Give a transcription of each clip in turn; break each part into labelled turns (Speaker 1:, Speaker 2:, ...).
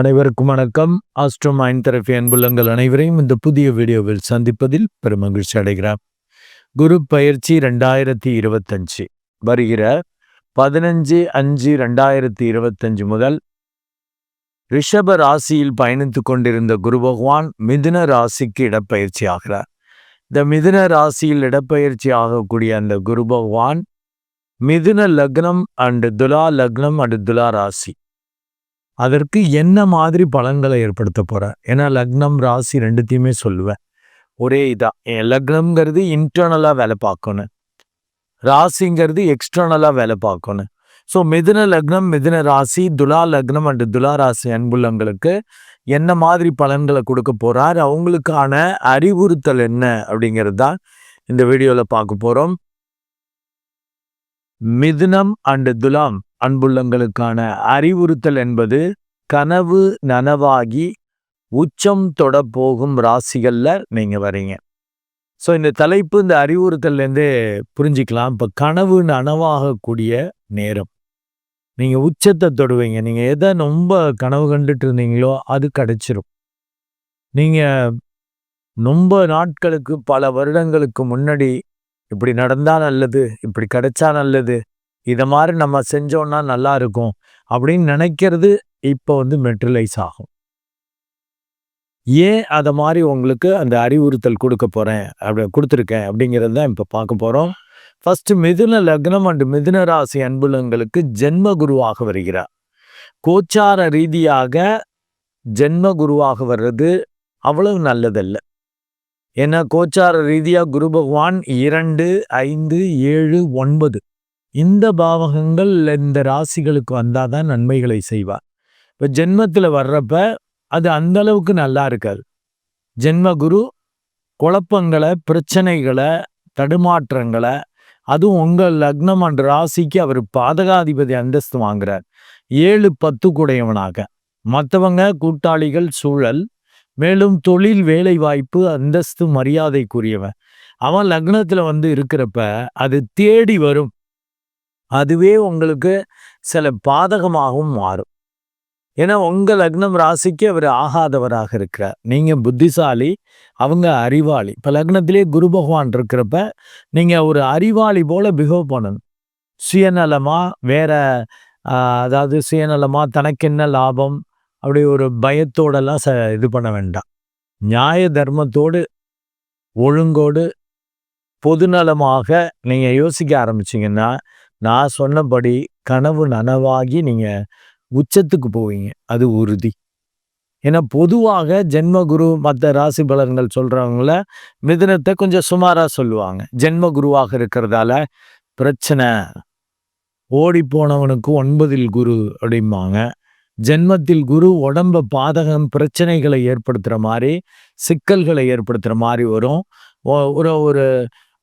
Speaker 1: அனைவருக்கும் வணக்கம். Astro mind therapy அன்புள்ளங்கள் அனைவரையும் இந்த புதிய வீடியோவில் சந்திப்பதில் பெருமகிழ்ச்சி அடைகிறேன். குரு பயிற்சி ரெண்டாயிரத்தி இருபத்தஞ்சு. வருகிற பதினஞ்சு அஞ்சு ரெண்டாயிரத்தி இருபத்தஞ்சு முதல் ரிஷப ராசியில் பயணித்து கொண்டிருந்த குரு பகவான் மிதுன ராசிக்கு இடப்பயிற்சி ஆகிறார். இந்த மிதுன ராசியில் இடப்பெயர்ச்சி ஆகக்கூடிய அந்த குரு பகவான் மிதுன லக்னம் அண்டு துலா லக்னம் அண்டு துலா ராசி. அதற்கு என்ன மாதிரி பலன்களை ஏற்படுத்த போகிறார் ஏன்னா லக்னம் ராசி ரெண்டுத்தையுமே சொல்லுவேன். ஒரே இதாக என் லக்னம்ங்கிறது இன்டர்னலாக வேலை பார்க்கணும். ராசிங்கிறது எக்ஸ்டர்னலாக வேலை பார்க்கணும். ஸோ மிதுன லக்னம் மிதுன ராசி துலா லக்னம் அண்டு துலா ராசி அன்புள்ளங்களுக்கு என்ன மாதிரி பலன்களை கொடுக்க போகிறார் அவங்களுக்கான அறிவுறுத்தல் என்ன? அப்படிங்கிறது தான் இந்த வீடியோவில் பார்க்க போகிறோம் மிதுனம் அண்டு துலாம் அன்புள்ளங்களுக்கான அறிவுறுத்தல் என்பது கனவு நனவாகி உச்சம் தொட போகும் நீங்கள் வரீங்க. ஸோ இந்த தலைப்பு இந்த அறிவுறுத்தல்லேருந்தே புரிஞ்சிக்கலாம். இப்போ கனவு நனவாகக்கூடிய நேரம். நீங்கள் உச்சத்தை தொடுவீங்க. நீங்கள் எதை ரொம்ப கனவு கண்டுட்டு இருந்தீங்களோ அது கிடைச்சிரும். நீங்கள் ரொம்ப நாட்களுக்கு பல வருடங்களுக்கு முன்னாடி இப்படி நடந்தால் நல்லது இப்படி கிடைச்சா நல்லது இதை மாதிரி நம்ம செஞ்சோன்னா நல்லா இருக்கும் அப்படின்னு நினைக்கிறது இப்போ வந்து மெட்ரலைஸ் ஆகும். ஏன் அதை மாதிரி உங்களுக்கு அந்த அறிவுறுத்தல் கொடுக்க போகிறேன் அப்படி கொடுத்துருக்கேன் அப்படிங்கிறது தான் இப்போ பார்க்க போகிறோம் ஃபஸ்ட்டு மிதுன லக்னம் அண்டு மிதுன ராசி அன்புலங்களுக்கு ஜென்ம குருவாக வருகிறார். கோச்சார ரீதியாக ஜென்ம குருவாக வர்றது அவ்வளவு நல்லதல்ல. ஏன்னா கோச்சார ரீதியாக குரு பகவான் இரண்டு ஐந்து ஏழு ஒன்பது. இந்த பாவகங்கள் இந்த ராசிகளுக்கு வந்தால் தான் நன்மைகளை செய்வார். இப்போ ஜென்மத்தில் வர்றப்ப அது அந்த அளவுக்கு நல்லா இருக்காது. ஜென்ம குரு குழப்பங்களை பிரச்சனைகளை தடுமாற்றங்களை அதுவும் உங்கள் லக்னம் அண்ட் ராசிக்கு அவர் பாதகாதிபதி அந்தஸ்து வாங்குறார். ஏழு பத்து குடையவனாக மற்றவங்க கூட்டாளிகள் சூழல் மேலும் தொழில் வேலை வாய்ப்பு அந்தஸ்து மரியாதைக்குரியவன். அவன் லக்னத்தில் வந்து இருக்கிறப்ப அது தேடி வரும். அதுவே உங்களுக்கு சில பாதகமாகவும் மாறும். ஏன்னா உங்கள் லக்னம் ராசிக்கு அவர் ஆகாதவராக இருக்கிறார். நீங்கள் புத்திசாலி அவங்க அறிவாளி. இப்போ லக்னத்திலே குரு பகவான் இருக்கிறப்ப நீங்கள் ஒரு அறிவாளி போல பிஹேவ் பண்ணணும். சுயநலமாக வேற அதாவது சுயநலமா தனக்கென்ன லாபம் அப்படி ஒரு பயத்தோடெல்லாம் ச இது பண்ண வேண்டாம். நியாய தர்மத்தோடு ஒழுங்கோடு பொதுநலமாக நீங்கள் யோசிக்க ஆரம்பிச்சிங்கன்னா நான் சொன்னபடி கனவு நனவாகி நீங்கள் உச்சத்துக்கு போவீங்க. அது உறுதி. ஏன்னா பொதுவாக ஜென்மகுரு மற்ற ராசி பலன்கள் சொல்கிறவங்கள மிதனத்தை கொஞ்சம் சுமாராக சொல்லுவாங்க. ஜென்ம குருவாக இருக்கிறதால பிரச்சனை. ஓடி போனவனுக்கு ஒன்பதில் குரு அப்படிம்பாங்க. ஜென்மத்தில் குரு உடம்ப பாதகம் பிரச்சனைகளை ஏற்படுத்துகிற மாதிரி சிக்கல்களை ஏற்படுத்துகிற மாதிரி வரும். ஒரு ஒரு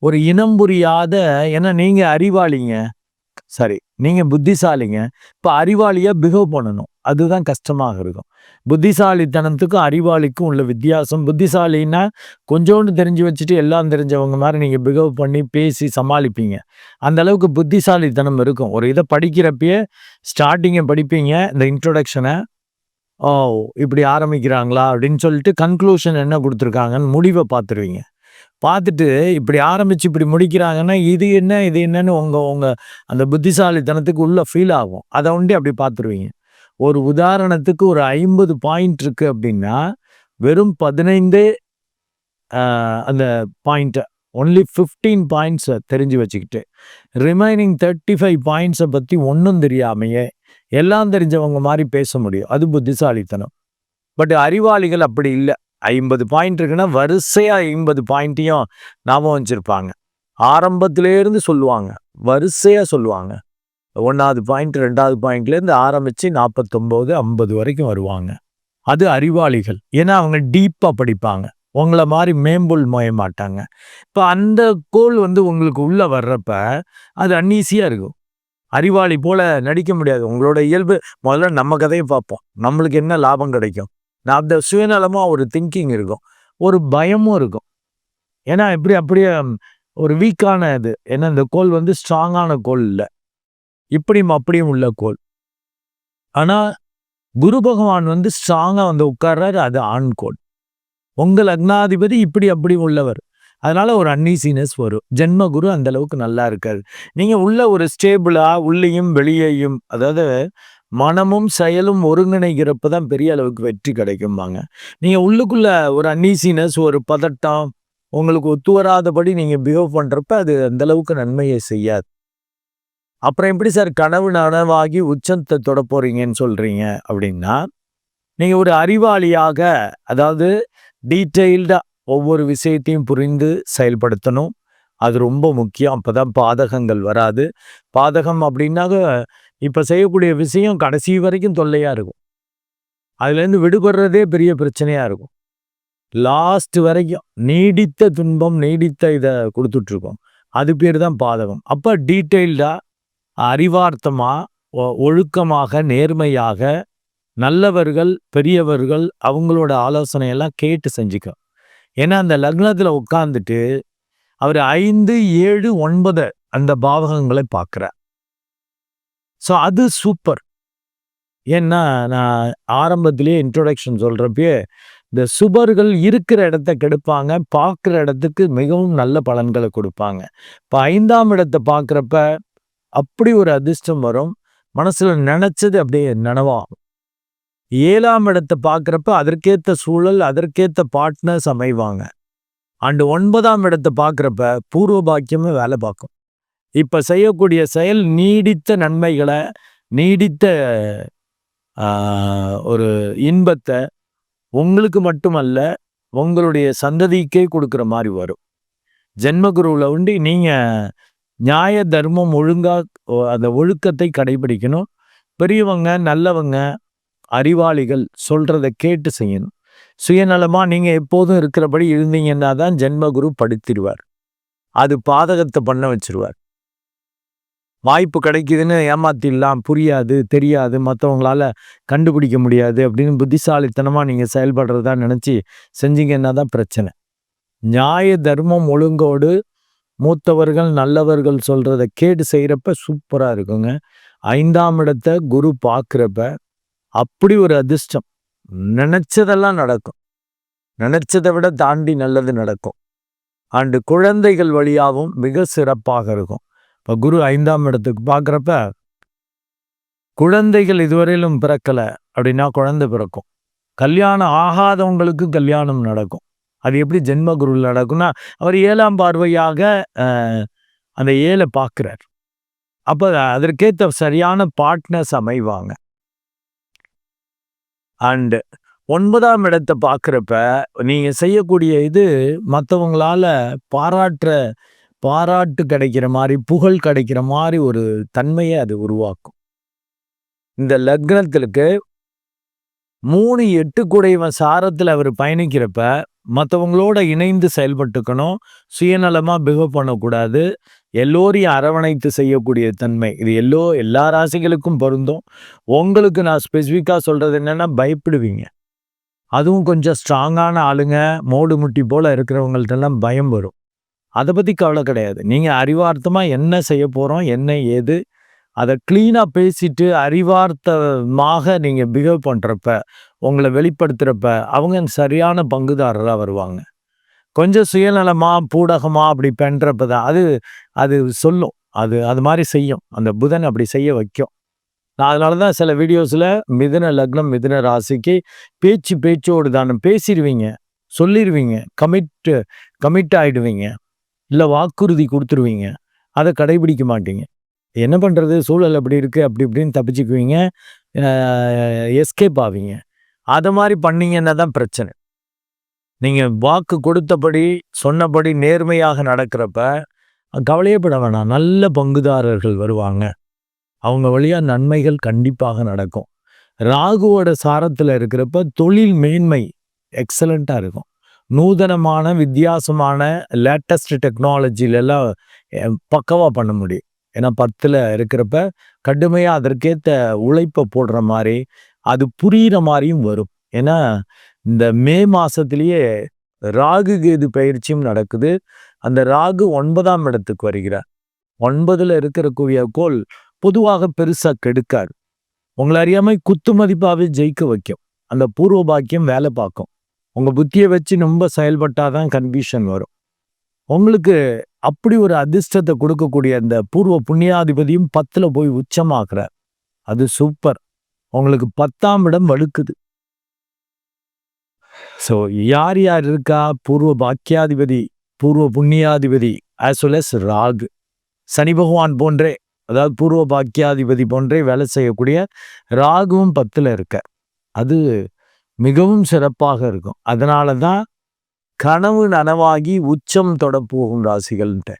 Speaker 1: ஒரு இனம் புரியாத ஏன்னா நீங்கள் அறிவாளிங்க. சரி நீங்க புத்திசாலிங்க. இப்ப அறிவாளியா பிஹேவ் பண்ணணும். அதுதான் கஷ்டமாக இருக்கும். புத்திசாலித்தனத்துக்கும் அறிவாளிக்கும் உள்ள வித்தியாசம். புத்திசாலின்னா கொஞ்சோண்டு தெரிஞ்சு வச்சுட்டு எல்லாம் தெரிஞ்சவங்க மாதிரி நீங்க பிகவ் பண்ணி பேசி சமாளிப்பீங்க. அந்த அளவுக்கு புத்திசாலித்தனம் இருக்கும். ஒரு இதை படிக்கிறப்பயே ஸ்டார்டிங்கை படிப்பீங்க. இந்த இன்ட்ரொடக்ஷனை ஓ இப்படி ஆரம்பிக்கிறாங்களா? அப்படின்னு சொல்லிட்டு கன்க்ளூஷன் என்ன கொடுத்துருக்காங்கன்னு முடிவை பார்த்துருவீங்க. பார்த்துட்டு இப்படி ஆரம்பித்து இப்படி முடிக்கிறாங்கன்னா இது என்ன இது என்னன்னு உங்கள் உங்கள் அந்த புத்திசாலித்தனத்துக்கு உள்ளே ஃபீல் ஆகும். அதை ஒண்டி அப்படி பார்த்துருவீங்க. ஒரு உதாரணத்துக்கு ஒரு ஐம்பது பாயிண்ட் இருக்குது அப்படின்னா வெறும் பதினைந்தே அந்த பாயிண்ட்டை ஒன்லி ஃபிஃப்டீன் பாயிண்ட்ஸை தெரிஞ்சு வச்சுக்கிட்டு ரிமைனிங் தேர்ட்டி ஃபைவ் பாயிண்ட்ஸை பற்றி ஒன்றும் தெரியாமையே எல்லாம் தெரிஞ்சவங்க மாதிரி பேச முடியும். அது புத்திசாலித்தனம். பட் அறிவாளிகள் அப்படி இல்லை. ஐம்பது பாயிண்ட் இருக்குன்னா வரிசையாக ஐம்பது பாயிண்ட்டையும் ஞாபகம் வச்சுருப்பாங்க. ஆரம்பத்திலேருந்து சொல்லுவாங்க. வரிசையாக சொல்லுவாங்க. ஒன்றாவது பாயிண்ட் ரெண்டாவது பாயிண்ட்லேருந்து ஆரம்பித்து நாற்பத்தொம்போது ஐம்பது வரைக்கும் வருவாங்க. அது அறிவாளிகள். ஏன்னா அவங்க டீப்பாக படிப்பாங்க. உங்களை மாதிரி மேம்பொல் மொய மாட்டாங்க. இப்போ அந்த கோல் வந்து உங்களுக்கு உள்ளே வர்றப்ப அது அன்ஈஸியாக இருக்கும். அறிவாளி போல் நடிக்க முடியாது. உங்களோட இயல்பு முதல்ல நம்ம கதையை பார்ப்போம். நம்மளுக்கு என்ன லாபம் கிடைக்கும்? அந்த சுயநலமாக ஒரு திங்கிங் இருக்கும். ஒரு பயமும் இருக்கும். ஏன்னா இப்படி அப்படியே ஒரு வீக்கான இது. ஏன்னா இந்த கோல் வந்து ஸ்ட்ராங்கான கோல் இல்லை. இப்படியும் அப்படியும் உள்ள கோல். ஆனால் குரு பகவான் வந்து ஸ்ட்ராங்காக வந்து உட்கார்றாரு அது ஆண் கோல். உங்கள் லக்னாதிபதி இப்படி அப்படி உள்ளவர். அதனால ஒரு அன்னீசினஸ் வரும். ஜென்ம குரு அந்த அளவுக்கு நல்லா இருக்காது நீங்கள் உள்ள ஒரு ஸ்டேபிளாக உள்ளேயும் வெளியேயும் அதாவது மனமும் செயலும் ஒருங்கிணைக்கிறப்ப தான் பெரிய அளவுக்கு வெற்றி கிடைக்கும்பாங்க. நீங்கள் உள்ளுக்குள்ள ஒரு அன்னீசினஸ் ஒரு பதட்டம் உங்களுக்கு ஒத்து வராதபடி நீங்கள் பிஹேவ் பண்ணுறப்ப அது அந்த அளவுக்கு நன்மையை செய்யாது. அப்புறம் எப்படி சார் கனவு நனவாகி உச்சத்தை தொட போகிறீங்கன்னு சொல்கிறீங்க அப்படின்னா நீங்கள் ஒரு அறிவாளியாக அதாவது டீட்டெயில்டாக ஒவ்வொரு விஷயத்தையும் புரிந்து செயல்படுத்தணும். அது ரொம்ப முக்கியம். அப்போ தான் பாதகங்கள் வராது. பாதகம் அப்படின்னாக்க இப்போ செய்யக்கூடிய விஷயம் கடைசி வரைக்கும் தொல்லையாக இருக்கும். அதுலேருந்து விடுபடுறதே பெரிய பிரச்சனையாக இருக்கும். லாஸ்ட் வரைக்கும் நீடித்த துன்பம் நீடித்த இதை கொடுத்துட்ருக்கோம். அது பேர் தான் பாதகம். அப்போ டீட்டெயில்டாக அறிவார்த்தமாக ஒழுக்கமாக நேர்மையாக நல்லவர்கள் பெரியவர்கள் அவங்களோட ஆலோசனையெல்லாம் கேட்டு செஞ்சுக்க. ஏன்னா அந்த லக்னத்தில் உட்காந்துட்டு அவர் ஐந்து ஏழு ஒன்பது அந்த பாவகங்களை பார்க்குறார். ஸோ அது சூப்பர் ஏன்னா நான் ஆரம்பத்திலேயே இன்ட்ரொடக்ஷன் சொல்கிறப்பயே இந்த சுபர்கள் இருக்கிற இடத்த கெடுப்பாங்க பார்க்குற இடத்துக்கு மிகவும் நல்ல பலன்களை கொடுப்பாங்க. இப்போ ஐந்தாம் இடத்தை பார்க்குறப்ப அப்படி ஒரு அதிர்ஷ்டம் வரும். மனசில் நினச்சது அப்படியே நனவாகும். ஏழாம் இடத்தை பார்க்குறப்ப அதற்கேற்ற சூழல் அதற்கேற்ற பார்ட்னர்ஸ் அமைவாங்க. அண்டு ஒன்பதாம் இடத்தை பார்க்குறப்ப பூர்வ பாக்கியமே வேலை பார்க்கும். இப்போ செய்யக்கூடிய செயல் நீடித்த நன்மைகளை நீடித்த ஒரு இன்பத்தை உங்களுக்கு மட்டுமல்ல உங்களுடைய சந்ததிக்கே கொடுக்குற மாதிரி வரும். ஜென்மகுருவில் உண்டு நீங்கள் நியாய தர்மம் ஒழுங்காக அந்த ஒழுக்கத்தை கடைபிடிக்கணும். பெரியவங்க நல்லவங்க அறிவாளிகள் சொல்கிறத கேட்டு செய்யணும். சுயநலமாக நீங்கள் எப்போதும் இருக்கிறபடி இருந்தீங்கன்னா தான் ஜென்மகுரு படுத்திடுவார் அது பாதகத்தை பண்ண வச்சிருவார். வாய்ப்பு கிடைக்குதுன்னு ஏமாத்திடலாம் புரியாது தெரியாது மற்றவங்களால கண்டுபிடிக்க முடியாது அப்படின்னு புத்திசாலித்தனமாக நீங்கள் செயல்படுறதா நினச்சி செஞ்சீங்கன்னா தான் பிரச்சனை. நியாய தர்மம் ஒழுங்கோடு மூத்தவர்கள் நல்லவர்கள் சொல்கிறத கேட்டு செய்கிறப்ப சூப்பராக இருக்குங்க. ஐந்தாம் இடத்த குரு பார்க்குறப்ப அப்படி ஒரு அதிர்ஷ்டம். நினச்சதெல்லாம் நடக்கும். நினச்சதை விட தாண்டி நல்லது நடக்கும். அண்டு குழந்தைகள் வழியாகவும் மிக சிறப்பாக இருக்கும். இப்போ குரு ஐந்தாம் இடத்துக்கு பார்க்குறப்ப குழந்தைகள் இதுவரையிலும் பிறக்கலை அப்படின்னா குழந்தை பிறக்கும். கல்யாணம் ஆகாதவங்களுக்கு கல்யாணம் நடக்கும். அது எப்படி ஜென்ம குருவில் நடக்கும்னா அவர் ஏழாம் பார்வையாக அந்த ஏழை பார்க்குறார். அப்போ அதற்கேற்ற சரியான பார்ட்னர்ஸ் அமைவாங்க. அண்டு ஒன்பதாம் இடத்தை பார்க்குறப்ப நீங்கள் செய்யக்கூடிய இது மற்றவங்களால் பாராட்டுற பாராட்டு கிடைக்கிற மாதிரி புகழ் கிடைக்கிற மாதிரி ஒரு தன்மையை அது உருவாக்கும். இந்த லக்னத்திற்கு மூணு எட்டு குடைவன் சாரத்தில் அவர் பயணிக்கிறப்ப மற்றவங்களோட இணைந்து செயல்பட்டுக்கணும் சுயநலமாக பிஹேவ் பண்ணக்கூடாது எல்லோரையும் அரவணைத்து செய்யக்கூடிய தன்மை. இது எல்லோ எல்லா ராசிகளுக்கும் பொருந்தும். உங்களுக்கு நான் ஸ்பெசிஃபிக்காக சொல்கிறது என்னென்னா பயப்படுவீங்க. அதுவும் கொஞ்சம் ஸ்ட்ராங்கான ஆளுங்க மோடு முட்டி போல் இருக்கிறவங்கள்ட்டெல்லாம் பயம் வரும். அதை பற்றி கவலை கிடையாது. நீங்கள் அறிவார்த்தமாக என்ன செய்ய போகிறோம் என்ன ஏது அதை க்ளீனாக பேசிட்டு அறிவார்த்தமாக நீங்கள் பிஹேவ் பண்ணுறப்ப உங்களை வெளிப்படுத்துகிறப்ப அவங்க சரியான பங்குதாரராக வருவாங்க. கொஞ்சம் சுயநலமாக பூடகமாக அப்படி பண்ணுறப்ப தான் அது அது சொல்லும். அது அது மாதிரி செய்யும். அந்த புதன் அப்படி செய்ய வைக்கும். நான் அதனால தான் சில வீடியோஸில் மிதுன லக்னம் மிதுன ராசிக்கு பேச்சு பேச்சோடு தானே பேசிடுவீங்க சொல்லிடுவீங்க கமிட்டு கமிட் ஆகிடுவீங்க இல்லை வாக்குறுதி கொடுத்துருவீங்க. அதை கடைபிடிக்க மாட்டீங்க. என்ன பண்ணுறது சூழல் அப்படி இருக்குது அப்படி இப்படின்னு தப்பிச்சுக்குவீங்க. எஸ்கேப் ஆவீங்க. அதை மாதிரி பண்ணீங்கன்னா தான் பிரச்சனை. நீங்கள் வாக்கு கொடுத்தபடி சொன்னபடி நேர்மையாக நடக்கிறப்ப கவலையப்பட வேணாம். நல்ல பங்குதாரர்கள் வருவாங்க. அவங்க வழியாக நன்மைகள் கண்டிப்பாக நடக்கும். ராகுவோட சாரத்தில் இருக்கிறப்ப தொழில் மேன்மை எக்ஸலண்ட்டாக இருக்கும். நூதனமான வித்தியாசமான லேட்டஸ்ட் டெக்னாலஜிலெல்லாம் பக்கவாக பண்ண முடியும். ஏன்னா பத்தில் இருக்கிறப்ப கடுமையாக அதற்கேற்ற உழைப்பை போடுற மாதிரி அது புரிகிற மாதிரியும் வரும். ஏன்னா இந்த மே மாதத்துலேயே ராகு கேது பயிற்சியும் நடக்குது. அந்த ராகு ஒன்பதாம் இடத்துக்கு வருகிறார். ஒன்பதில் இருக்கக்கூடிய கோல் பொதுவாக பெருசாக கெடுக்காது. உங்களை அறியாமல் குத்து மதிப்பாகவே ஜெயிக்க வைக்கும். அந்த பூர்வ பாக்கியம் வேலை பார்க்கும். உங்கள் புத்தியை வச்சு ரொம்ப செயல்பட்டால் தான் கன்ஃபியூஷன் வரும். உங்களுக்கு அப்படி ஒரு அதிர்ஷ்டத்தை கொடுக்கக்கூடிய அந்த பூர்வ புண்ணியாதிபதியும் பத்தில் போய் உச்சமாக்குறார் அது சூப்பர் உங்களுக்கு பத்தாம் இடம் வழுக்குது ஸோ யார் யார் இருக்கா? பூர்வ பாக்கியாதிபதி பூர்வ புண்ணியாதிபதி as well as Rahu. Shani பகவான் போன்றே அதாவது பூர்வ பாக்கியாதிபதி போன்றே வேலை செய்யக்கூடிய ராகுவும் பத்தில் இருக்க அது மிகவும் சிறப்பாக இருக்கும். அதனால தான் கனவு நனவாகி உச்சம் தொட போகும் ராசிகள்ன்ட்டு.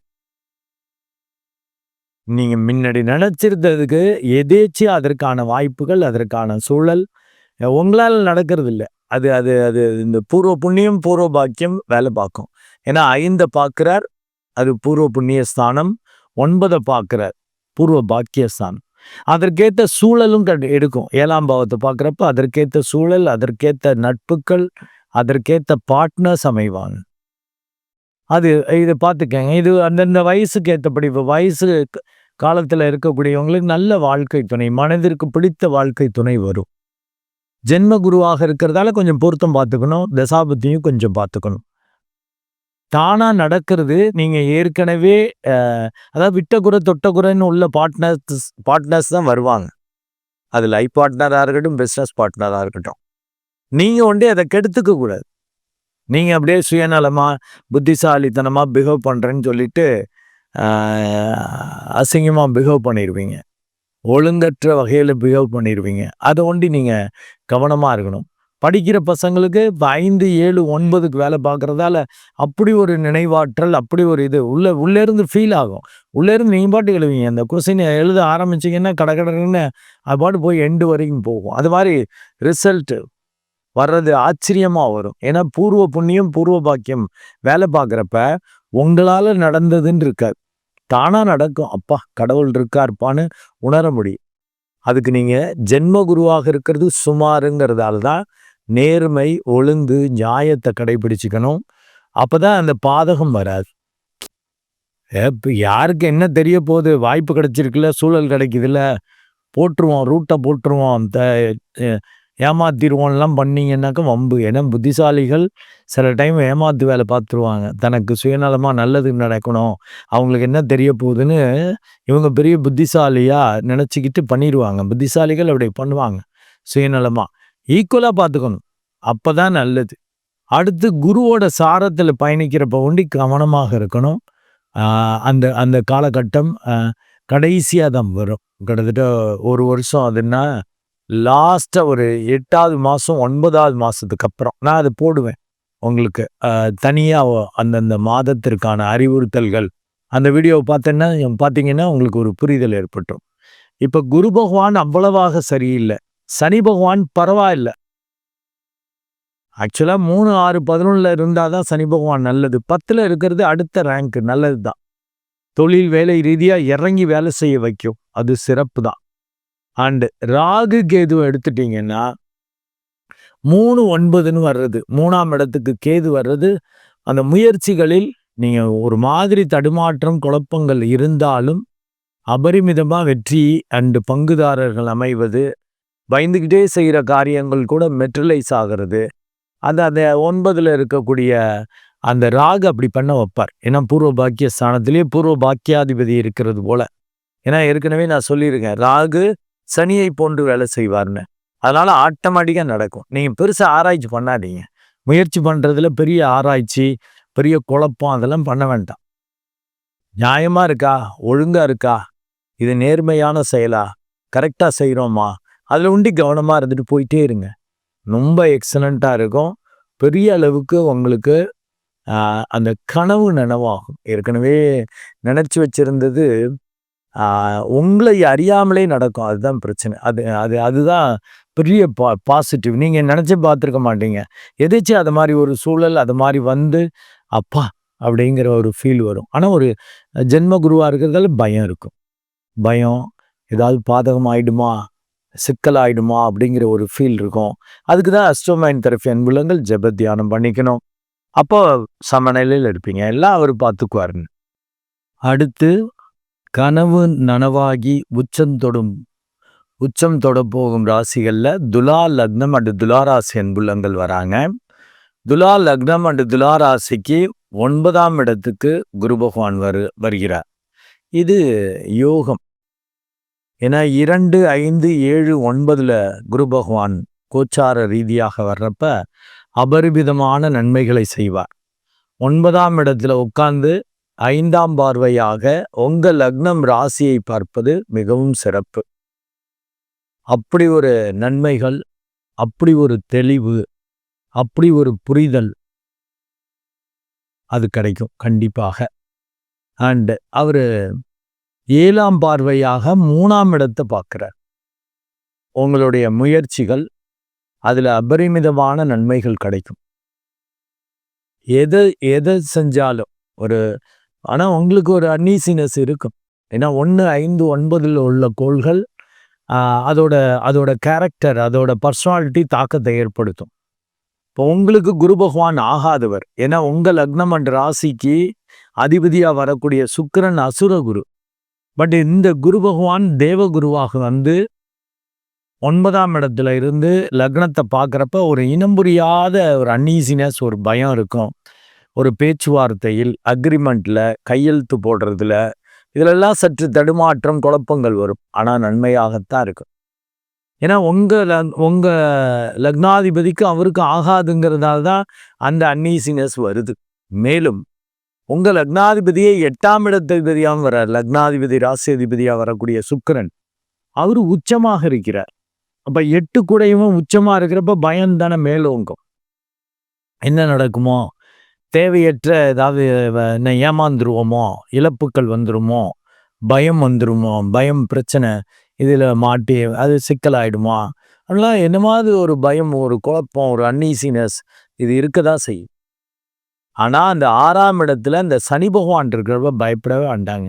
Speaker 1: நீங்கள் முன்னாடி நினச்சிருந்ததுக்கு எதேச்சு அதற்கான வாய்ப்புகள் அதற்கான சூழல் உங்களால் நடக்கிறது இல்லை அது அது அது இந்த பூர்வ புண்ணியம் பூர்வ பாக்கியம் வேலை பார்க்கும். ஏன்னா ஐந்தை பார்க்குறார் அது பூர்வ புண்ணிய ஸ்தானம் ஒன்பதை பார்க்குறார் பூர்வ பாக்கிய ஸ்தானம் அதற்கேற்ற சூழலும் எடுக்கும். ஏழாம் பாவத்தை பார்க்குறப்ப அதற்கேற்ற சூழல் அதற்கேற்ற நட்புகள் அதற்கேற்ற பார்ட்னர்ஸ் அமைவாங்க. அது இதை பார்த்துக்கங்க. இது அந்தந்த வயசுக்கு ஏற்றபடி இப்போ வயசு காலத்தில் இருக்கக்கூடியவங்களுக்கு நல்ல வாழ்க்கை துணை மனதிற்கு பிடித்த வாழ்க்கை துணை வரும். ஜென்ம குருவாக இருக்கிறதால கொஞ்சம் பொருத்தம் பார்த்துக்கணும் தசாபத்தியும் கொஞ்சம் பார்த்துக்கணும். தானா நடக்கிறது. நீங்க ஏற்கனவே அதாவது விட்ட குறை உள்ள பார்ட்னர்ஸ் பார்ட்னர்ஸ் தான் வருவாங்க. அது லைஃப் பார்ட்னராக இருக்கட்டும் பிஸ்னஸ் பார்ட்னராக இருக்கட்டும். நீங்கள் ஒன்றே அதை கெடுத்துக்க கூடாது. நீங்கள் அப்படியே சுயநலமாக புத்திசாலித்தனமாக பிஹேவ் பண்ணுறேன்னு சொல்லிட்டு அசிங்கமாக பிஹேவ் பண்ணிடுவீங்க ஒழுங்கற்ற வகையில் பிஹேவ் பண்ணிடுவீங்க அதை ஒண்டி நீங்கள் கவனமாக இருக்கணும். படிக்கிற பசங்களுக்கு இப்போ ஐந்து ஏழு ஒன்பதுக்கு வேலை பார்க்குறதால அப்படி ஒரு நினைவாற்றல் அப்படி ஒரு இது உள்ளே உள்ளேருந்து ஃபீல் ஆகும். உள்ளேருந்து நீங்கள் பாட்டு எழுவீங்க. அந்த கொஸ்டின் எழுத ஆரம்பிச்சிங்கன்னா கடற்கடன்னு அது பாட்டு போய் எண்டு வரைக்கும் போகும். அது மாதிரி ரிசல்ட்டு வர்றது ஆச்சரியமாக வரும். ஏன்னா பூர்வ புண்ணியம் பூர்வ பாக்கியம் வேலை பார்க்குறப்ப உங்களால் நடந்ததுன்னு இருக்காது தானாக நடக்கும். அப்பா கடவுள் இருக்கார்ப்பான்னு உணர முடியும். அதுக்கு நீங்கள் ஜென்ம குருவாக இருக்கிறது சுமாருங்கிறதால தான் நேர்மை ஒழுங்கு நியாயத்தை கடைபிடிச்சிக்கணும். அப்போ தான் அந்த பாதகம் வராது. இப்போ யாருக்கு என்ன தெரிய போகுது? வாய்ப்பு கிடைச்சிருக்குல்ல சூழல் கிடைக்குதுல்ல. போட்டுருவோம் ரூட்டை போட்டுருவோம் அந்த ஏமாத்திடுவோம்லாம் பண்ணீங்கன்னாக்கா வம்பு. ஏன்னா புத்திசாலிகள் சில டைம் ஏமாத்து வேலை பார்த்துருவாங்க. தனக்கு சுயநலமாக நல்லது நடக்கணும். அவங்களுக்கு என்ன தெரிய போகுதுன்னு இவங்க பெரிய புத்திசாலியாக நினச்சிக்கிட்டு பண்ணிடுவாங்க புத்திசாலிகள் அப்படி பண்ணுவாங்க சுயநலமாக ஈக்குவலாக பார்த்துக்கணும். அப்போ தான் நல்லது. அடுத்து குருவோட சாரத்தில் பயணிக்கிறப்ப ஒண்டி கவனமாக இருக்கணும். அந்த அந்த காலகட்டம் கடைசியாக தான் வரும். கிட்டத்தட்ட ஒரு வருஷம் அதுன்னா லாஸ்ட்டாக ஒரு எட்டாவது மாதம் ஒன்பதாவது மாதத்துக்கு அப்புறம் நான் அது போடுவேன். உங்களுக்கு தனியாக அந்தந்த மாதத்திற்கான அறிவுறுத்தல்கள். அந்த வீடியோவை பார்த்தேன்னா பார்த்தீங்கன்னா உங்களுக்கு ஒரு புரிதல் ஏற்பட்டுரும் இப்போ குரு பகவான் அவ்வளவாக சரியில்லை. சனி பகவான் பரவாயில்ல. ஆக்சுவலாக மூணு ஆறு பதினொன்றில் இருந்தால் தான் சனி பகவான் நல்லது. பத்தில் இருக்கிறது அடுத்த ரேங்க் நல்லது தான் தொழில் வேலை ரீதியாக இறங்கி வேலை செய்ய வைக்கும். அது சிறப்பு தான் அண்டு ராகு கேது எடுத்துட்டிங்கன்னா மூணு ஒன்பதுன்னு வர்றது. மூணாம் இடத்துக்கு கேது வர்றது. அந்த முயற்சிகளில் நீங்கள் ஒரு மாதிரி தடுமாற்றம் குழப்பங்கள் இருந்தாலும் அபரிமிதமாக வெற்றி அண்டு பங்குதாரர்கள் அமைவது பயந்துக்கிட்டே செய்கிற காரியங்கள் கூட மெட்ரலைஸ் ஆகிறது அது அந்த ஒன்பதில் இருக்கக்கூடிய அந்த ராகு அப்படி பண்ண வைப்பார். ஏன்னா பூர்வ பாக்கிய ஸ்தானத்திலேயே பூர்வ பாக்கியாதிபதி இருக்கிறது போல. ஏன்னா ஏற்கனவே நான் சொல்லியிருக்கேன் ராகு சனியை போன்று வேலை செய்வார்னு. அதனால ஆட்டோமேட்டிக்காக நடக்கும். நீங்கள் பெருசாக ஆராய்ச்சி பண்ணாதீங்க. முயற்சி பண்ணுறதுல பெரிய ஆராய்ச்சி பெரிய குழப்பம் அதெல்லாம் பண்ண வேண்டாம். நியாயமாக இருக்கா? ஒழுங்காக இருக்கா? இது நேர்மையான செயலா? கரெக்டாக செய்கிறோமா அதில் உண்டி கவனமாக இருந்துட்டு போயிட்டே இருங்க. ரொம்ப எக்ஸலண்ட்டாக இருக்கும். பெரிய அளவுக்கு உங்களுக்கு அந்த கனவு நனவாகும். ஏற்கனவே நினச்சி வச்சிருந்தது உங்களை அறியாமலே நடக்கும். அதுதான் பிரச்சனை. அது அது அதுதான் பெரிய பா பாசிட்டிவ் நீங்கள் நினச்சி பார்த்துருக்க மாட்டீங்க. எதாச்சும் அது மாதிரி ஒரு சூழல் அது மாதிரி வந்து அப்பா அப்படிங்கிற ஒரு ஃபீல் வரும். ஆனால் ஒரு ஜென்ம குருவாக இருக்கிறதால பயம் இருக்கும். பயம் ஏதாவது பாதகம் ஆயிடுமா? சிக்கலாயிடுமா அப்படிங்கிற ஒரு ஃபீல் இருக்கும். அதுக்கு தான் அஸ்ட்ரோமைன் தெரப்பி அன்புலங்கள் ஜப தியானம் பண்ணிக்கணும். அப்போ சமநிலையில் இருப்பீங்க. எல்லாம் அவர் பார்த்துக்குவாருன்னு. அடுத்து கனவு நனவாகி உச்சம் தொடும் உச்சம் தொட போகும் ராசிகளில் துலா லக்னம் அண்டு துலாராசி அன்புள்ளங்கள் வராங்க. துலா லக்னம் அண்டு துலாராசிக்கு ஒன்பதாம் இடத்துக்கு குரு பகவான் வரு வருகிறார். இது யோகம். ஏன்னா இரண்டு ஐந்து ஏழு ஒன்பதில் குரு பகவான் கோச்சார ரீதியாக வர்றப்ப அபரிமிதமான நன்மைகளை செய்வார். ஒன்பதாம் இடத்துல உட்கார்ந்து ஐந்தாம் பார்வையாக உங்கள் லக்னம் ராசியை பார்ப்பது மிகவும் சிறப்பு. அப்படி ஒரு நன்மைகள் அப்படி ஒரு தெளிவு அப்படி ஒரு புரிதல் அது கிடைக்கும் கண்டிப்பாக. அண்டு அவர் ஏழாம் பார்வையாக மூணாம் இடத்தை பார்க்குறார். உங்களுடைய முயற்சிகள் அதில் அபரிமிதமான நன்மைகள் கிடைக்கும். எதை எதை செஞ்சாலும் ஒரு ஆனால் உங்களுக்கு ஒரு அன்னீசினஸ் இருக்கும். ஏன்னா ஒன்று ஐந்து ஒன்பதில் உள்ள கோள்கள் அதோட அதோட கேரக்டர் அதோட பர்சனாலிட்டி தாக்கத்தை ஏற்படுத்தும். இப்போ உங்களுக்கு குரு பகவான் ஆகாதவர். ஏன்னா உங்கள் லக்னம் அண்ட் ராசிக்கு அதிபதியாக வரக்கூடிய சுக்கரன் அசுர குரு. பட் இந்த குரு பகவான் தேவகுருவாக வந்து ஒன்பதாம் இடத்துல இருந்து லக்னத்தை பார்க்குறப்ப ஒரு இனம் புரியாத ஒரு அன்னீசினஸ் ஒரு பயம் இருக்கும். ஒரு பேச்சுவார்த்தையில் அக்ரிமெண்ட்டில் கையெழுத்து போடுறதுல இதிலெல்லாம் சற்று தடுமாற்றம் குழப்பங்கள் வரும். ஆனால் நன்மையாகத்தான் இருக்கும். ஏன்னா உங்கள் உங்கள் லக்னாதிபதிக்கு அவருக்கு ஆகாதுங்கிறதால தான் அந்த அன்னீசினஸ் வருது. மேலும் உங்கள் லக்னாதிபதியை எட்டாம் இடத்ததிபதியாகவும் வர லக்னாதிபதி ராசியதிபதியாக வரக்கூடிய சுக்கரன். அவர் உச்சமாக இருக்கிறார். அப்போ எட்டு கூடையும் உச்சமாக இருக்கிறப்ப பயம் தானே மேலோங்கும். என்ன நடக்குமோ? தேவையற்ற ஏதாவது என்ன ஏமாந்துருவோமோ? இழப்புக்கள் வந்துருமோ? பயம் வந்துருமோ? பயம் பிரச்சனை இதில் மாட்டி அது சிக்கலாயிடுமா? அதெல்லாம் என்னமாவது ஒரு பயம் ஒரு குழப்பம் ஒரு அன்ஈசினஸ் இது இருக்க தான் செய்யும். ஆனால் அந்த ஆறாம் இடத்துல அந்த சனி பகவான் இருக்கிறப்ப பயப்படவே வேண்டாங்க.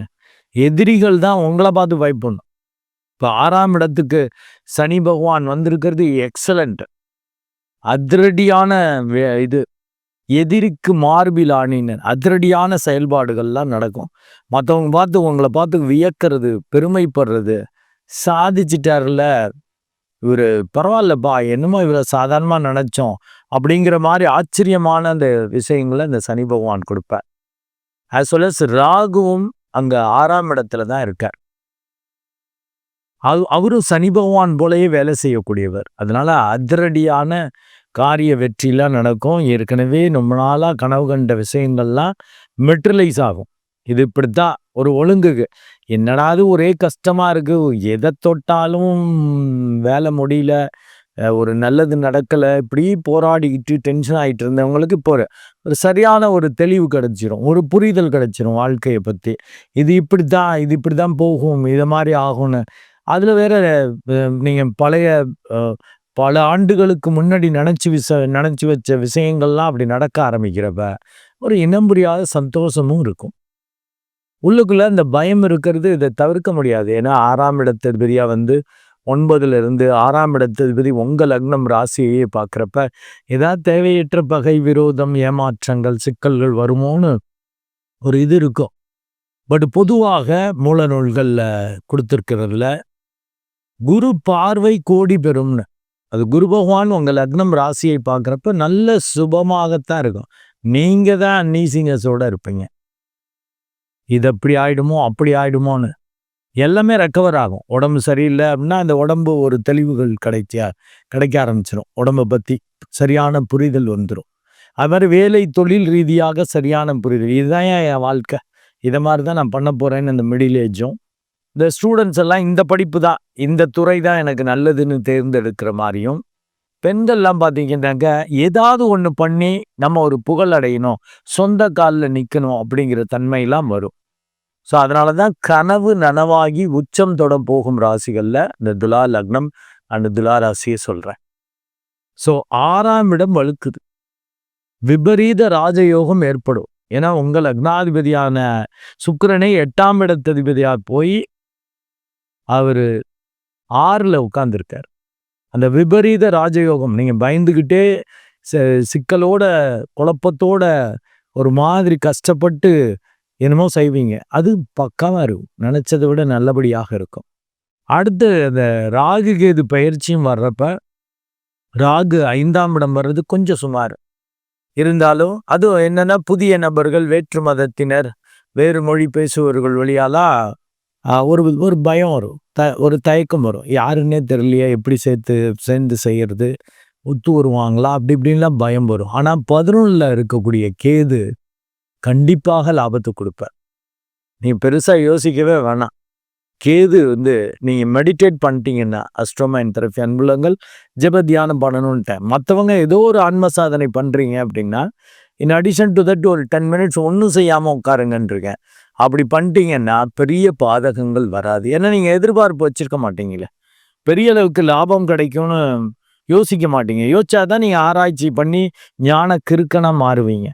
Speaker 1: எதிரிகள் தான் உங்களை பார்த்து பயப்படணும். இப்போ ஆறாம் இடத்துக்கு சனி பகவான் வந்திருக்கிறது எக்ஸலண்ட் அதிரடியான இது. எதிரிக்கு மார்பில் ஆணினர். அதிரடியான செயல்பாடுகள்லாம் நடக்கும். மற்றவங்க பார்த்து உங்களை பார்த்து வியக்கிறது பெருமைப்படுறது சாதிச்சிட்டார்ல. இவர் பரவாயில்லப்பா என்னமோ இவரை சாதாரணமாக நினச்சோம் அப்படிங்கிற மாதிரி ஆச்சரியமான அந்த விஷயங்களை இந்த சனி பகவான் கொடுப்பார். ஆஸ் வெல் அஸ் ராகுவும் அங்கே ஆறாம் இடத்துல தான் இருக்கார். அவரும் சனி பகவான் போலயே வேலை செய்யக்கூடியவர். அதனால அதிரடியான காரிய வெற்றிலாம் நடக்கும். ஏற்கனவே ரொம்ப நாளாக கனவு கண்ட விஷயங்கள்லாம் மெட்ரலைஸ் ஆகும். இது இப்படித்தான் ஒரு ஒழுங்குக்கு. என்னடாது ஒரே கஷ்டமாக இருக்குது எதை தொட்டாலும் வேலை முடியல. ஒரு நல்லது நடக்கலை. இப்படி போராடிக்கிட்டு டென்ஷன் ஆகிட்டு இருந்தவங்களுக்கு இப்போ ஒரு சரியான ஒரு தெளிவு கிடச்சிரும். ஒரு புரிதல் கிடச்சிரும் வாழ்க்கையை பற்றி இது இப்படி தான் இது இப்படி தான் போகும். இதை மாதிரி ஆகும்னு. அதில் வேற நீங்கள் பழைய பல ஆண்டுகளுக்கு முன்னாடி நினச்சி விச நினச்சி வச்ச விஷயங்கள்லாம் அப்படி நடக்க ஆரம்பிக்கிறப்ப ஒரு இனம் புரியாத சந்தோஷமும் இருக்கும். உள்ளுக்குள்ளே அந்த பயம் இருக்கிறது இதை தவிர்க்க முடியாது. ஏன்னா ஆறாம் இடத்ததிபதியாக வந்து ஒன்பதுலேருந்து ஆறாம் இடத்ததிபதி உங்கள் லக்னம் ராசியையே பார்க்குறப்ப ஏதாவது தேவையற்ற பகை விரோதம் ஏமாற்றங்கள் சிக்கல்கள் வருமோன்னு ஒரு இது இருக்கும். பட் பொதுவாக மூல நூல்களில் கொடுத்துருக்கிறதுல குரு பார்வை கோடி பெறும்னு. அது குரு பகவான் உங்கள் லக்னம் ராசியை பார்க்குறப்ப நல்ல சுபமாகத்தான் இருக்கும். நீங்கள் தான் அன்னீசிங்கஸோடு இருப்பீங்க. இது அப்படி ஆயிடுமோ அப்படி ஆயிடுமோன்னு. எல்லாமே ரெக்கவர் ஆகும். உடம்பு சரியில்லை அப்படின்னா அந்த உடம்பு ஒரு தெளிவுகள் கிடைச்ச கிடைக்க ஆரம்பிச்சிடும் உடம்பை பற்றி சரியான புரிதல் வந்துடும் அது மாதிரி வேலை தொழில் ரீதியாக சரியான புரிதல். இதுதான் என் வாழ்க்கை? இதை மாதிரி தான் நான் பண்ண போகிறேன்னு இந்த மிடில் ஏஜும் இந்த ஸ்டூடெண்ட்ஸ் எல்லாம் இந்த படிப்பு தான். இந்த துறை தான் எனக்கு நல்லதுன்னு தேர்ந்தெடுக்கிற மாதிரியும் பெண்கள்லாம் பார்த்தீங்கன்னாக்க ஏதாவது ஒன்று பண்ணி நம்ம ஒரு புகழ் அடையணும் சொந்த காலில் நிற்கணும் அப்படிங்கிற தன்மையெல்லாம் வரும். ஸோ அதனால தான் கனவு நனவாகி உச்சம் தொட போகும் ராசிகளில் இந்த துலா லக்னம் அந்த துலா ராசியை சொல்கிறேன் ஸோ ஆறாம் இடம் வழுக்குது விபரீத ராஜயோகம் ஏற்படும். ஏன்னா உங்கள் லக்னாதிபதியான சுக்கரனை எட்டாம் இடத்ததிபதியாக போய் அவர் ஆறில் உட்கார்ந்துருக்கார். அந்த விபரீத ராஜயோகம் நீங்கள் பயந்துக்கிட்டே சிக்கலோட குழப்பத்தோட ஒரு மாதிரி கஷ்டப்பட்டு என்னமோ செய்வீங்க. அது பக்காவாக இருக்கும். நினச்சதை விட நல்லபடியாக இருக்கும். அடுத்து அந்த ராகு கேது பயிற்சியும் வர்றப்ப ராகு ஐந்தாம் இடம் வர்றது கொஞ்சம் சுமார். இருந்தாலும் அதுவும் என்னென்னா புதிய நபர்கள் வேற்று மதத்தினர் வேறு மொழி பேசுபவர்கள் வழியாலாம் ஒரு ஒரு பயம் வரும். த ஒரு தயக்கம் வரும். யாருன்னே தெரியலையே எப்படி சேர்த்து சேர்ந்து செய்கிறது ஒத்து வருவாங்களா? அப்படி இப்படின்லாம் பயம் வரும். ஆனால் பதினொன்றில் இருக்கக்கூடிய கேது கண்டிப்பாக லாபத்தை கொடுப்பேன் நீ பெருசாக யோசிக்கவே வேணாம். கேது வந்து நீங்கள் மெடிடேட் பண்ணிட்டீங்கன்னா அஸ்ட்ரோமைன் தெரப்பி அன்புலங்கள் ஜெப தியானம் பண்ணணுன்ட்டேன். மற்றவங்க ஏதோ ஒரு ஆன்ம சாதனை பண்ணுறீங்க அப்படின்னா இன் அடிஷன் டு தட் ஒரு டென் மினிட்ஸ் ஒன்றும் செய்யாமல் உட்காருங்கன்றிருக்கேன். அப்படி பண்ணிட்டீங்கன்னா பெரிய பாதகங்கள் வராது. ஏன்னா நீங்கள் எதிர்பார்ப்பு வச்சுருக்க மாட்டீங்களே பெரிய அளவுக்கு லாபம் கிடைக்கும்னு யோசிக்க மாட்டீங்க. யோசிச்சா தான் நீங்கள் ஆராய்ச்சி பண்ணி ஞான கிறுக்கனாக மாறுவீங்க.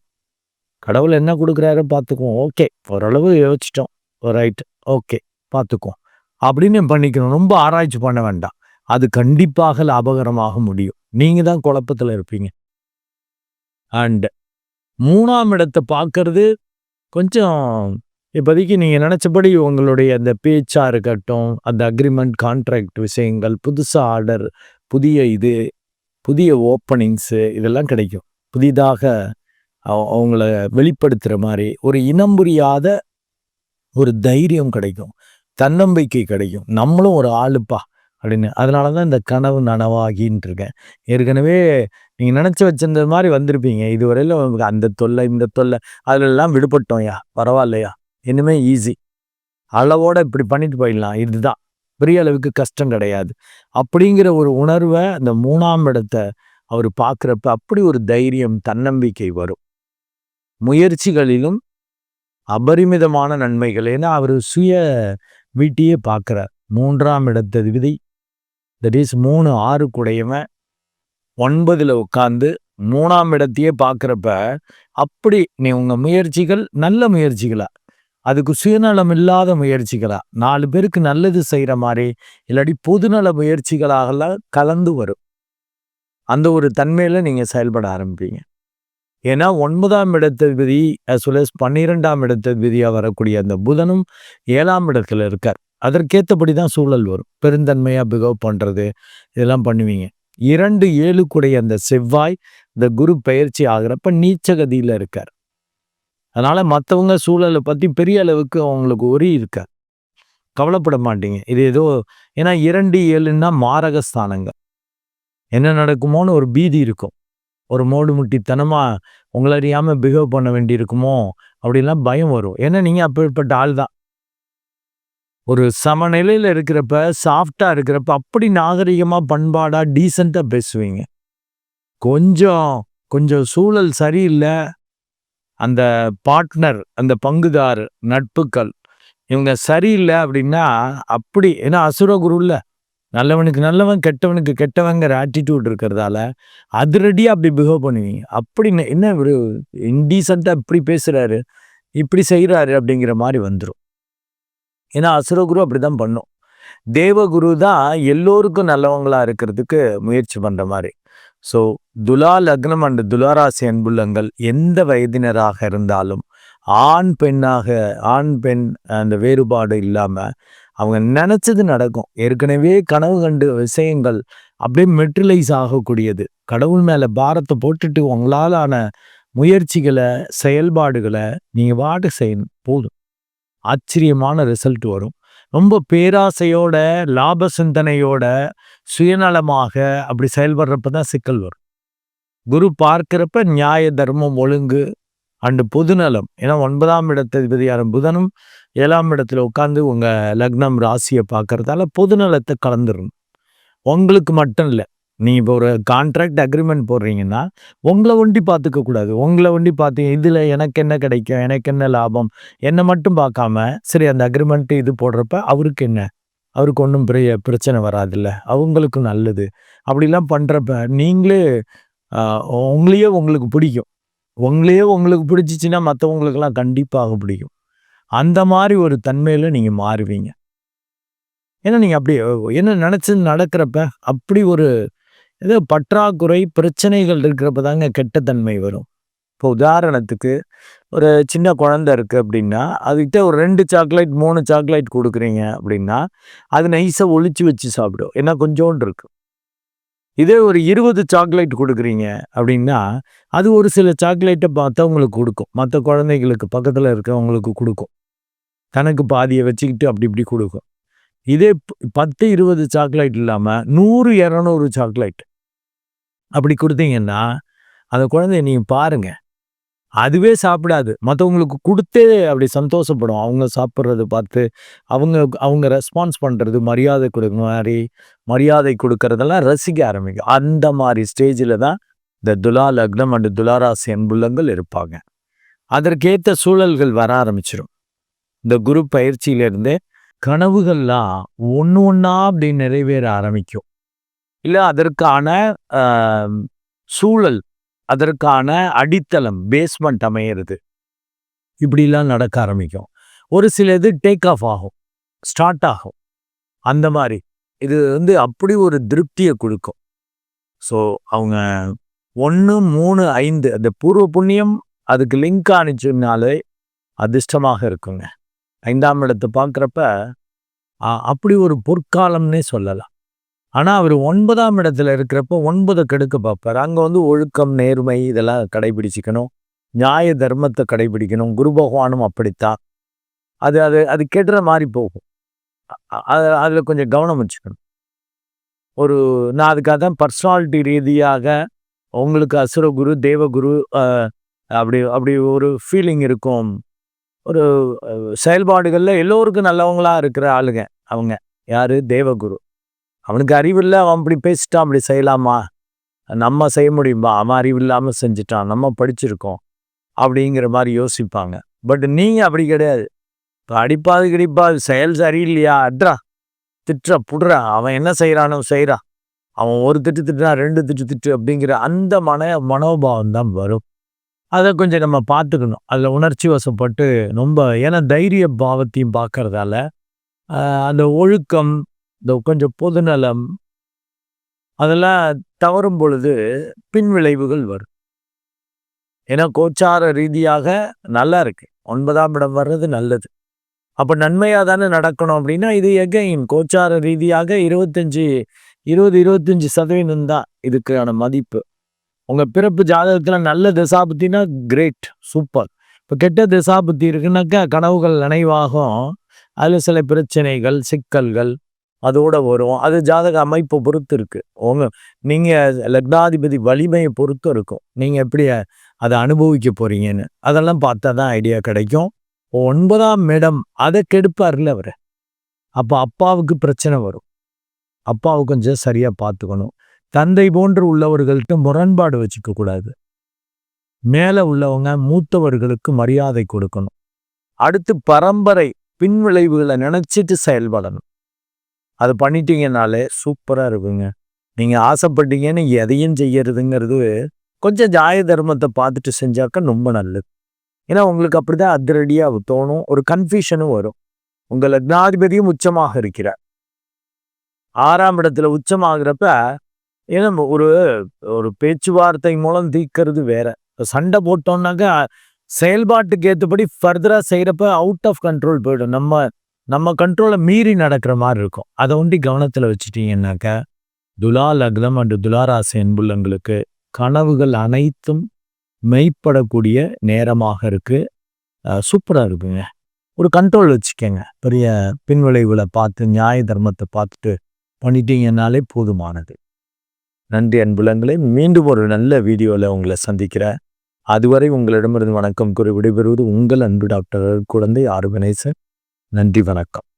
Speaker 1: கடவுள் என்ன கொடுக்குறாரு பார்த்துக்குவோம். ஓகே ஓரளவு யோசிச்சிட்டோம். ரைட் ஓகே பார்த்துக்குவோம். அப்படின்னு பண்ணிக்கணும். ரொம்ப ஆராய்ச்சி பண்ண வேண்டாம். அது கண்டிப்பாக லாபகரமாக முடியும். நீங்கள் தான் குழப்பத்தில் இருப்பீங்க. அண்ட் மூணாம் இடத்தை பார்க்கறது கொஞ்சம் இப்போதைக்கு நீங்கள் நினச்சபடி உங்களுடைய அந்த பேச்சாக இருக்கட்டும் அந்த அக்ரிமெண்ட் கான்ட்ராக்ட் விஷயங்கள் புதுசாக ஆர்டர் புதிய இது புதிய ஓப்பனிங்ஸு இதெல்லாம் கிடைக்கும். புதிதாக அவங்கள வெளிப்படுத்துகிற மாதிரி ஒரு இனம் புரியாத ஒரு தைரியம் கிடைக்கும். தன்னம்பிக்கை கிடைக்கும். நம்மளும் ஒரு ஆளுப்பா அப்படின்னு. அதனால தான் இந்த கனவு நனவாகின்னு இருக்கேன். ஏற்கனவே நீங்கள் நினச்சி வச்சிருந்த மாதிரி வந்திருப்பீங்க. இதுவரையில் அந்த தொல்லை இந்த தொல்லை அதிலெல்லாம் விடுபட்டோம்யா பரவாயில்லையா? இனிமே ஈஸி அளவோட இப்படி பண்ணிட்டு போயிடலாம். இதுதான். பெரிய அளவுக்கு கஷ்டம் கிடையாது. அப்படிங்கிற ஒரு உணர்வை அந்த மூணாம் இடத்தை அவர் பார்க்குறப்ப அப்படி ஒரு தைரியம் தன்னம்பிக்கை வரும். முயற்சிகளிலும் அபரிமிதமான நன்மைகள். ஏன்னா அவர் சுய வீட்டையே பார்க்குறார். மூன்றாம் இடத்த விதி. தட் இஸ் மூணு ஆறு குடையவன் ஒன்பதில் உட்காந்து மூணாம் இடத்தையே பார்க்குறப்ப அப்படி நீ உங்கள் முயற்சிகள் நல்ல முயற்சிகளாக அதுக்கு சுயநலம் இல்லாத முயற்சிகளா? நாலு பேருக்கு நல்லது செய்கிற மாதிரி இல்லாட்டி பொதுநல முயற்சிகளாகலாம் கலந்து வரும். அந்த ஒரு தன்மையில் நீங்கள் செயல்பட ஆரம்பிப்பீங்க. ஏன்னா ஒன்பதாம் இடத்ததிபதி அஸ் வெல் பன்னிரெண்டாம் பன்னிரெண்டாம் இடத்ததிபதியாக வரக்கூடிய அந்த புதனும் ஏழாம் இடத்துல இருக்கார். அதற்கேற்றபடி தான் சூழல் வரும். பெருந்தன்மையாக பிகவ் பண்ணுறது இதெல்லாம் பண்ணுவீங்க. இரண்டு ஏழுக்குடைய அந்த செவ்வாய் இந்த குரு பயிற்சி ஆகிறப்ப நீச்சகதியில் இருக்கார். அதனால் மற்றவங்க சூழலை பற்றி பெரிய அளவுக்கு அவங்களுக்கு ஒரி இருக்க. கவலைப்பட மாட்டீங்க. இது ஏதோ ஏன்னா இரண்டு ஏழுன்னா மாரகஸ்தானங்க என்ன நடக்குமோன்னு ஒரு பீதி இருக்கும். ஒரு மோடு முட்டித்தனமாக உங்களை அறியாமல் பிஹேவ் பண்ண வேண்டியிருக்குமோ அப்படிலாம் பயம் வரும். ஏன்னா நீங்கள் அப்படிப்பட்ட ஆள் தான். ஒரு சமநிலையில் இருக்கிறப்ப சாஃப்டாக இருக்கிறப்ப அப்படி நாகரிகமாக பண்பாடாக டீசெண்டாக பேசுவீங்க. கொஞ்சம் கொஞ்சம் சூழல் சரியில்லை. அந்த பார்ட்னர் அந்த பங்குதார் நட்புக்கள் இவங்க சரியில்லை அப்படின்னா அப்படி ஏன்னா அசுரகுரு இல்லை. நல்லவனுக்கு நல்லவன் கெட்டவனுக்கு கெட்டவங்கிற ஆட்டிடியூட் இருக்கிறதால அதிரடியாக அப்படி பிஹேவ் பண்ணுவீங்க. அப்படி என்ன ஒரு இன்டீசெண்டாக இப்படி பேசுகிறாரு இப்படி செய்கிறாரு அப்படிங்கிற மாதிரி வந்துடும் ஏன்னா அசுரகுரு அப்படி தான் பண்ணும். தேவகுரு தான் எல்லோருக்கும் நல்லவங்களாக இருக்கிறதுக்கு முயற்சி பண்ணுற மாதிரி. ஸோ துலா லக்னம் அண்டு துலாராசி அன்புள்ளங்கள் எந்த வயதினராக இருந்தாலும் ஆண் பெண்ணாக ஆண் பெண் அந்த வேறுபாடு இல்லாமல் அவங்க நினச்சது நடக்கும். ஏற்கனவே கனவு கண்டு விஷயங்கள் அப்படியே மெட்ரிலைஸ் ஆகக்கூடியது. கடவுள் மேலே பாரத்தை போட்டுட்டு உங்களாலான முயற்சிகளை செயல்பாடுகளை நீங்கள் வாட்டு செய்யணும். போதும். ஆச்சரியமான ரிசல்ட் வரும். ரொம்ப பேராசையோட லாப சிந்தனையோட சுயநலமாக அப்படி செயல்படுறப்ப தான் சிக்கல் வரும். குரு பார்க்கிறப்ப நியாய தர்மம் ஒழுங்கு அண்டு பொதுநலம். ஏன்னா ஒன்பதாம் இடத்ததிபதியான புதனும் ஏழாம் இடத்துல உட்காந்து உங்கள் லக்னம் ராசியை பார்க்கறதால பொதுநலத்தை கலந்துடும் உங்களுக்கு மட்டும் இல்லை நீ இப்போ ஒரு கான்ட்ராக்ட் அக்ரிமெண்ட் போடுறீங்கன்னா உங்களை ஒண்டி பார்த்துக்க கூடாது. உங்களை ஒண்டி பார்த்து இதில் எனக்கு என்ன கிடைக்கும்? எனக்கு என்ன லாபம்? என்னை மட்டும் பார்க்காம சரி அந்த அக்ரிமெண்ட்டு இது போடுறப்ப அவருக்கு என்ன? அவருக்கு ஒன்றும் பெரிய பிரச்சனை வராதில்ல. அவங்களுக்கும் நல்லது. அப்படிலாம் பண்ணுறப்ப நீங்களே உங்களையே உங்களுக்கு பிடிக்கும். உங்களையே உங்களுக்கு பிடிச்சிச்சின்னா மற்றவங்களுக்கெல்லாம் கண்டிப்பாக பிடிக்கும். அந்த மாதிரி ஒரு தன்மையில் நீங்கள் மாறுவீங்க. ஏன்னா நீங்கள் அப்படி என்ன நினச்சி நடக்கிறப்ப அப்படி ஒரு ஏதோ பற்றாக்குறை பிரச்சனைகள் இருக்கிறப்ப தாங்க கெட்டத்தன்மை வரும். இப்போ உதாரணத்துக்கு ஒரு சின்ன குழந்தை இருக்குது அப்படின்னா அதுக்கிட்ட ஒரு ரெண்டு சாக்லேட் மூணு சாக்லேட் கொடுக்குறீங்க அப்படின்னா அது நைஸாக ஒழிச்சு வச்சு சாப்பிடும். ஏன்னா கொஞ்சோண்டு இருக்கு. இதே ஒரு இருபது சாக்லேட் கொடுக்குறீங்க அப்படின்னா அது ஒரு சில சாக்லேட்டை மற்றவங்களுக்கு கொடுக்கும். மற்ற குழந்தைகளுக்கு பக்கத்தில் இருக்கவங்களுக்கு கொடுக்கும். தனக்கு பாதியை வச்சுக்கிட்டு அப்படி இப்படி கொடுக்கும். இதே பத்து இருபது சாக்லேட் இல்லாமல் நூறு இரநூறு சாக்லேட் அப்படி கொடுத்தீங்கன்னா அந்த குழந்தைய நீங்கள் பாருங்கள் அதுவே சாப்பிடாது. மற்றவங்களுக்கு கொடுத்தே அப்படி சந்தோஷப்படும். அவங்க சாப்பிட்றது பார்த்து அவங்க அவங்க ரெஸ்பான்ஸ் பண்ணுறது மரியாதை கொடுக்க மாதிரி மரியாதை கொடுக்கறதெல்லாம் ரசிக்க ஆரம்பிக்கும். அந்த மாதிரி ஸ்டேஜில் தான் இந்த துலா லக்னம் அண்டு துலாராசி அன்புள்ளங்கள் இருப்பாங்க. அதற்கேற்ற சூழல்கள் வர ஆரம்பிச்சிடும் இந்த குரு பயிற்சியிலேருந்து கனவுகள்லாம் ஒன்று ஒன்றா அப்படி நிறைவேற ஆரம்பிக்கும். இல்லை அதற்கான சூழல் அதற்கான அடித்தளம் பேஸ்மெண்ட் அமையிறது. இப்படிலாம் நடக்க ஆரம்பிக்கும். ஒரு சில இது டேக் ஆஃப் ஆகும் ஸ்டார்ட் ஆகும். அந்த மாதிரி. இது வந்து அப்படி ஒரு திருப்தியை கொடுக்கும். ஸோ அவங்க ஒன்று மூணு ஐந்து அந்த பூர்வ புண்ணியம் அதுக்கு லிங்க் ஆனிச்சுனாலே அதிர்ஷ்டமாக இருக்குங்க. ஐந்தாம் இடத்தை பார்க்குறப்ப அப்படி ஒரு பொற்காலம்னே சொல்லலாம். ஆனால் அவர் ஒன்பதாம் இடத்துல இருக்கிறப்ப ஒன்பதை கெடுக்க பார்ப்பார் அங்கே வந்து ஒழுக்கம் நேர்மை இதெல்லாம் கடைபிடிச்சிக்கணும். நியாய தர்மத்தை கடைபிடிக்கணும். குரு பகவானும் அப்படித்தான். அது அது அது கெடுற மாதிரி போகும். அது அதில் கொஞ்சம் கவனம் வச்சுக்கணும். ஒரு நான் அதுக்காக தான் பர்சனாலிட்டி ரீதியாக உங்களுக்கு அசுரகுரு தேவகுரு அப்படி அப்படி ஒரு ஃபீலிங் இருக்கும். ஒரு செயல்பாடுகளில் எல்லோருக்கும் நல்லவங்களாக இருக்கிற ஆளுங்க அவங்க. யார்? தேவகுரு அவனுக்கு அறிவில்லை அவன் அப்படி பேசிட்டான் அப்படி செய்யலாமா? நம்ம செய்ய முடியுமா? அவன் அறிவு இல்லாமல் செஞ்சுட்டான் நம்ம படிச்சிருக்கோம் அப்படிங்கிற மாதிரி யோசிப்பாங்க. பட் நீங்கள் அப்படி கிடையாது. இப்போ அடிப்பாது கிடைப்பாது செயல் சரியில்லையா? அட்ரா திட்டுற புடுற. அவன் என்ன செய்கிறானோ செய்கிறான் அவன் ஒரு திட்டு திட்டுறான் ரெண்டு திட்டு திட்டு அப்படிங்கிற அந்த மன மனோபாவம் தான் வரும். அதை கொஞ்சம் நம்ம பார்த்துக்கணும். அதில் உணர்ச்சி வசப்பட்டு ரொம்ப ஏன்னா தைரிய பாவத்தையும் பார்க்குறதால அந்த ஒழுக்கம் இந்த கொஞ்சம் பொதுநலம். அதெல்லாம் தவறும் பொழுது பின் விளைவுகள் வரும். ஏன்னா கோச்சார ரீதியாக நல்லா இருக்கு. ஒன்பதாம் இடம் வர்றது நல்லது. அப்போ நன்மையாக தானே நடக்கணும் அப்படின்னா இது எகைன் கோச்சார ரீதியாக இருபத்தஞ்சி இருபது இருபத்தஞ்சி சதவீதம் தான் இதுக்கான மதிப்பு. உங்கள் பிறப்பு ஜாதகத்தில் நல்ல திசாபுத்தினா கிரேட் சூப்பர் இப்போ கெட்ட திசாபுத்தி இருக்குனாக்கா கனவுகள் நினைவாகும். அதில் சில பிரச்சனைகள் சிக்கல்கள் அதோட வரும். அது ஜாதக அமைப்பை பொறுத்து இருக்குது உங்க நீங்கள் லக்னாதிபதி வலிமையை பொறுத்து இருக்கும். நீங்கள் எப்படி அதை அனுபவிக்க போறீங்கன்னு. அதெல்லாம் பார்த்தா தான் ஐடியா கிடைக்கும். ஒன்பதாம் இடம் அதை கெடுப்பார்ல அவர். அப்போ அப்பாவுக்கு பிரச்சனை வரும். அப்பாவை கொஞ்சம் சரியாக பார்த்துக்கணும். தந்தை போன்று உள்ளவர்கள்ட்ட முரண்பாடு வச்சுக்க கூடாது. மேலே உள்ளவங்க மூத்தவர்களுக்கு மரியாதை கொடுக்கணும். அடுத்து பரம்பரை பின்விளைவுகளை நினச்சிட்டு செயல்படணும். அது பண்ணிட்டீங்கனாலே சூப்பராக இருக்குங்க. நீங்கள் ஆசைப்பட்டீங்கன்னு எதையும் செய்யறதுங்கிறது கொஞ்சம் ஜாய தர்மத்தை பார்த்துட்டு செஞ்சாக்க ரொம்ப நல்லது. ஏன்னா உங்களுக்கு அப்படிதான் அதிரடியாக தோணும் ஒரு கன்ஃபியூஷனும் வரும். உங்கள் லக்னாதிபதியும் உச்சமாக இருக்கிறார். ஆறாம் இடத்துல உச்சமாகிறப்ப ஏன்னா ஒரு ஒரு பேச்சுவார்த்தை மூலம் தீக்கிறது வேற. சண்டை போட்டோம்னாக்கா செயல்பாட்டுக்கு ஏற்றபடி ஃபர்தராக செய்கிறப்ப அவுட் ஆஃப் கண்ட்ரோல் போயிடும். நம்ம நம்ம கண்ட்ரோலை மீறி நடக்கிற மாதிரி இருக்கும். அதை ஒண்டி கவனத்தில் வச்சுட்டீங்கன்னாக்க துலா லக்னம் அண்டு துலாராசி என்புள்ளங்களுக்கு கனவுகள் அனைத்தும் மெய்ப்படக்கூடிய நேரமாக இருக்குது சூப்பராக இருக்குங்க. ஒரு கண்ட்ரோல் வச்சுக்கோங்க. பெரிய பின்விளைவுகளை பார்த்து நியாய தர்மத்தை பார்த்துட்டு பண்ணிட்டீங்கன்னாலே போதுமானது. நன்றி அன்புலங்களை மீண்டும் ஒரு நல்ல வீடியோவில் உங்களை சந்திக்கிறேன். அதுவரை உங்களிடமிருந்து வணக்கம் கூறி விடைபெறுவது உங்கள் அன்பு டாக்டர் குழந்தை ஆறு நன்றி வணக்கம்.